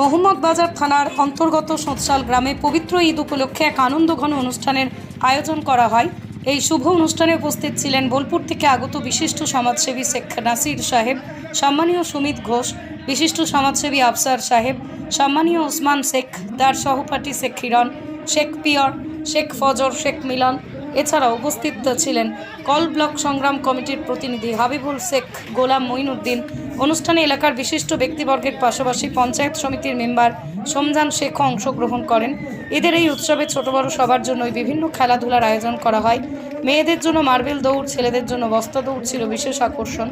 মোহাম্মদবাজার থানার অন্তর্গত সোঁতশাল গ্রামে পবিত্র ঈদ উপলক্ষে এক আনন্দঘন অনুষ্ঠানের আয়োজন করা হয়। এই শুভ অনুষ্ঠানে উপস্থিত ছিলেন বোলপুর থেকে আগত বিশিষ্ট সমাজসেবী শেখ নাসির সাহেব, সম্মানীয় সুমিত ঘোষ, বিশিষ্ট সমাজসেবী আফসার সাহেব, সম্মানীয় ওসমান শেখ, তার সহপাঠী শেখ হিরণ, শেখ পিয়র, শেখ ফজর, শেখ মিলন এছাড়াও উপস্থিত ছিলেন। কল ব্লক সংগ্রাম কমিটির প্রতিনিধি হাবিবুল শেখ গোলাম মঈনুদ্দিন অনুষ্ঠানে এলাকার বিশিষ্ট ব্যক্তিবর্গের পাশাপাশি পঞ্চায়েত সমিতির মেম্বার সোমজান শেখও অংশগ্রহণ করেন। এদের এই উৎসবে ছোট বড় সবার জন্যই বিভিন্ন খেলাধুলার আয়োজন করা হয়। মেয়েদের জন্য মার্বেল দৌড়, ছেলেদের জন্য বস্তা দৌড় ছিল বিশেষ আকর্ষণ।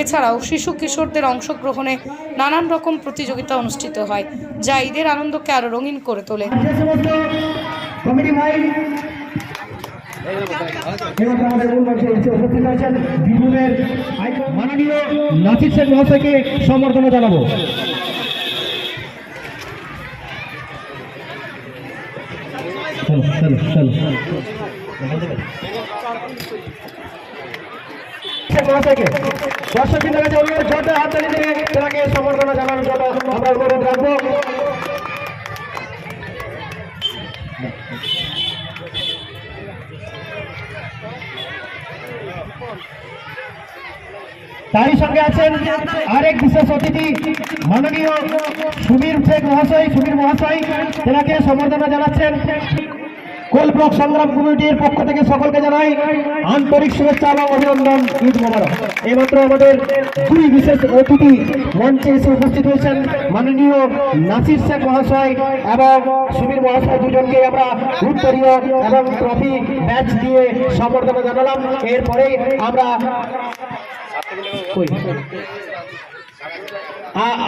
এছাড়াও শিশু কিশোরদের অংশগ্রহণে নানান রকম প্রতিযোগিতা অনুষ্ঠিত হয়, যা ঈদের আনন্দকে আরও রঙিন করে তোলে। কমিটি আমাদের মূল মঞ্চে এসে উপস্থিত হয়েছেন বীরভূমের মাননীয় নাসির শেখ মহাশয়কে সম্বর্ধনা জানাব। চলো জানানোর জন্য আমরা অনুরোধ রাখব। তারই সঙ্গে আছেন আরেক বিশেষ অতিথি মাননীয় সুবীর শেখ মহাশয়, সুবীর মহাশয়, তেনাকে সম্বর্ধনা জানাচ্ছেন। কোল ব্লক সংগ্রাম কমিটির পক্ষ থেকে সকলকে জানাই আন্তরিক শুভেচ্ছা এবং অভিনন্দন। ঈদ মোবারক। এইমাত্র আমাদের দুই বিশেষ অতিথি মঞ্চে এসে উপস্থিত হয়েছেন মাননীয় নাসির শেখ মহাশয় এবং সুবীর মহাশয় দুজনকে আমরা উত্তরীয় এবং ট্রফি ব্যাচ দিয়ে সম্বর্ধনা জানালাম। এরপরে আমরা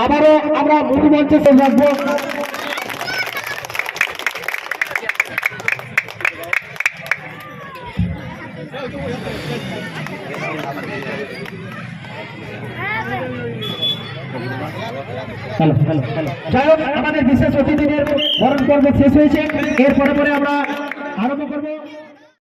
আবারও আমরা মূল মঞ্চে চলে যাই হোক আমাদের বিশেষ অতিথিদের বরণ পর্ব শেষ হয়েছে। এরপরে পরে আমরা আরম্ভ করব।